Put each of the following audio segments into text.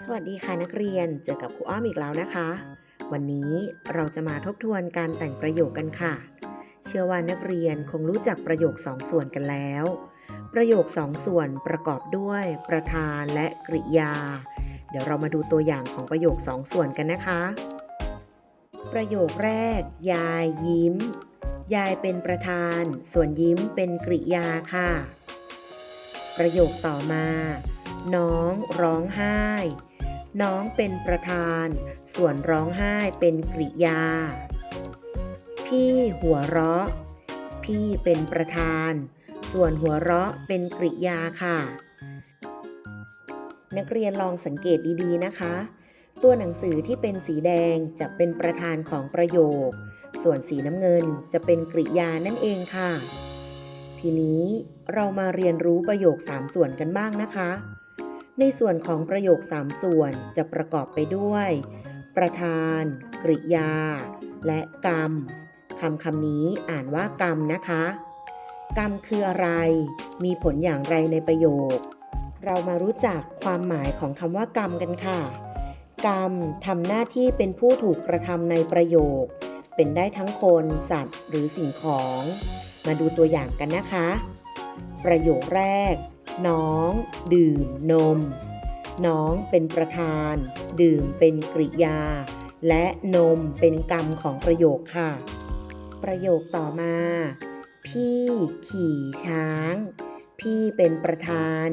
สวัสดีค่ะนักเรียน เจอกับครูอ้อมอีกแล้วนะคะ วันนี้เราจะมาทบทวนการแต่งประโยคกันค่ะ เชื่อว่านักเรียนคงรู้จักประโยคสองส่วนกันแล้ว ประโยคสองส่วนประกอบด้วย ประธานและกริยา เดี๋ยวเรามาดูตัวอย่างของประโยคสองส่วนกันนะคะ ประโยคแรก ยายยิ้ม ยายเป็นประธาน ส่วนยิ้มเป็นกริยาค่ะ ประโยคต่อมา น้องร้องไห้ น้องเป็นประธาน ส่วนร้องไห้เป็นกริยา พี่หัวเราะ พี่เป็นประธาน ส่วนหัวเราะเป็นกริยาค่ะ นักเรียนลองสังเกตดีๆนะคะ ตัวหนังสือที่เป็นสีแดงจะเป็นประธานของประโยค ส่วนสีน้ำเงินจะเป็นกริยานั่นเองค่ะทีนี้เรามาเรียนรู้ประโยค 3 ส่วนกันบ้างนะคะ ในส่วนของประโยค 3 ส่วนจะประกอบไปด้วย ประธาน กริยา และกรรมคำคำนี้อ่านว่ากรรมนะคะ กรรมคืออะไร มีผลอย่างไรในประโยค เรามารู้จักความหมายของคำว่ากรรมกันค่ะ กรรมทำหน้าที่เป็นผู้ถูกกระทำในประโยค เป็นได้ทั้งคน สัตว์ หรือสิ่งของ มาดูตัวอย่างกันนะคะ ประโยคแรก น้อง ดื่มนม น้องเป็นประธาน ดื่มเป็นกริยา และนมเป็นกรรมของประโยคค่ะ ประโยคต่อมา พี่ขี่ช้าง พี่เป็นประธาน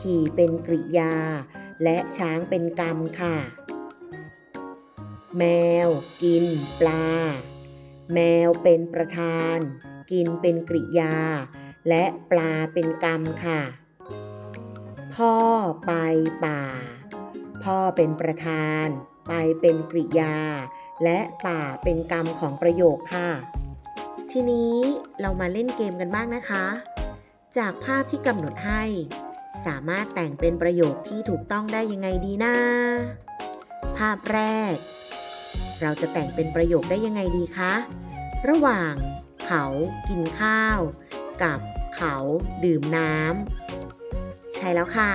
ขี่เป็นกริยา และช้างเป็นกรรมค่ะ แมวกินปลา แมวเป็นประธาน กินเป็นกริยา และปลาเป็นกรรมค่ะ พ่อไปป่า พ่อเป็นประธาน ไปเป็นกริยา และป่าเป็นกรรมของประโยคค่ะ ทีนี้เรามาเล่นเกมกันบ้างนะคะ จากภาพที่กำหนดให้ สามารถแต่งเป็นประโยคที่ถูกต้องได้ยังไงดีนะ ภาพแรก เราจะแต่งเป็นประโยคได้ยังไงดีคะ ระหว่างเขากินข้าว กับเขาดื่มน้ำ ใช่แล้วค่ะ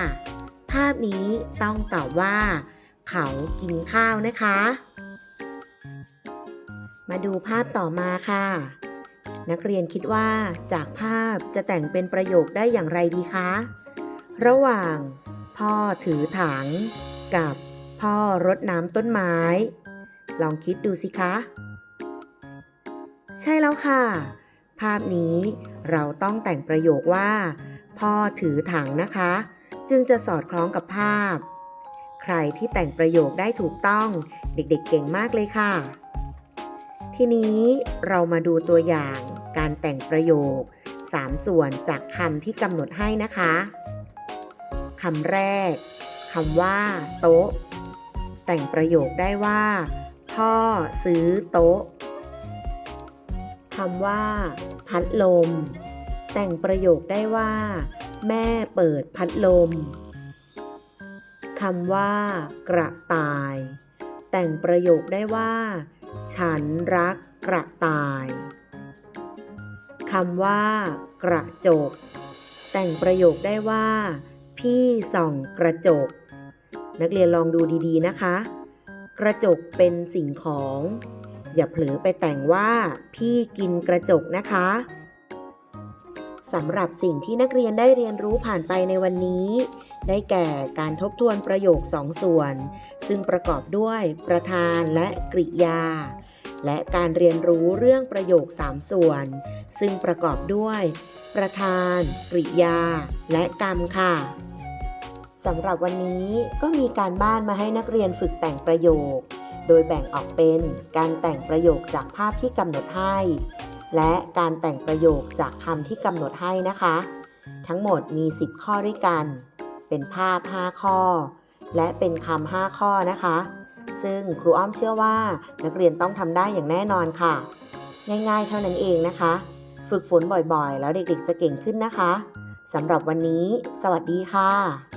ภาพนี้ต้องตอบว่า เขากินข้าวนะคะ มาดูภาพต่อมาค่ะ นักเรียนคิดว่าจากภาพจะแต่งเป็นประโยคได้อย่างไรดีคะ ระหว่าง พ่อถือถัง กับพ่อรดน้ำต้นไม้ ลองคิดดูสิคะ ใช่แล้วค่ะ ภาพนี้เราต้องแต่งประโยคว่า พ่อถือถังนะคะ จึงจะสอดคล้องกับภาพ ใครที่แต่งประโยคได้ถูกต้องเด็กๆเก่งมากเลยค่ะ ทีนี้เรามาดูตัวอย่างการแต่งประโยค 3 ส่วนจากคำที่กำหนดให้นะคะคำแรกคำว่า โต๊ะ แต่งประโยคได้ว่า พ่อซื้อโต๊ะคำว่า พัดลม แต่งประโยคได้ว่า แม่เปิดพัดลมคำว่า กระต่าย แต่งประโยคได้ว่า ฉันรักกระต่ายคำว่า กระจก แต่งประโยคได้ว่า พี่ส่องกระจก นักเรียนลองดูดีๆนะคะ กระจกเป็นสิ่งของ อย่าเผลอไปแต่งว่า พี่กินกระจกนะคะ สำหรับสิ่งที่นักเรียนได้เรียนรู้ผ่านไปในวันนี้ ได้แก่การทบทวนประโยคสองส่วน ซึ่งประกอบด้วยประธานและกริยา และการเรียนรู้เรื่องประโยค3ส่วน ซึ่งประกอบด้วย ประธาน กริยา และกรรมค่ะสำหรับวันนี้ก็มีการบ้านมาให้นักเรียนฝึกแต่งประโยค โดยแบ่งออกเป็นการแต่งประโยคจากภาพที่กำหนดให้ และการแต่งประโยคจากคำที่กำหนดให้นะคะ ทั้งหมดมี 10 ข้อด้วยกัน เป็นภาพ 5 ข้อ และเป็นคำ5ข้อนะคะ ซึ่งครูอ้อมเชื่อว่า นักเรียนต้องทำได้อย่างแน่นอนค่ะ ง่ายๆ เท่านั้นเองนะคะ ฝึกฝนบ่อยๆ แล้วเด็กๆ จะเก่งขึ้นนะคะสำหรับวันนี้ สวัสดีค่ะ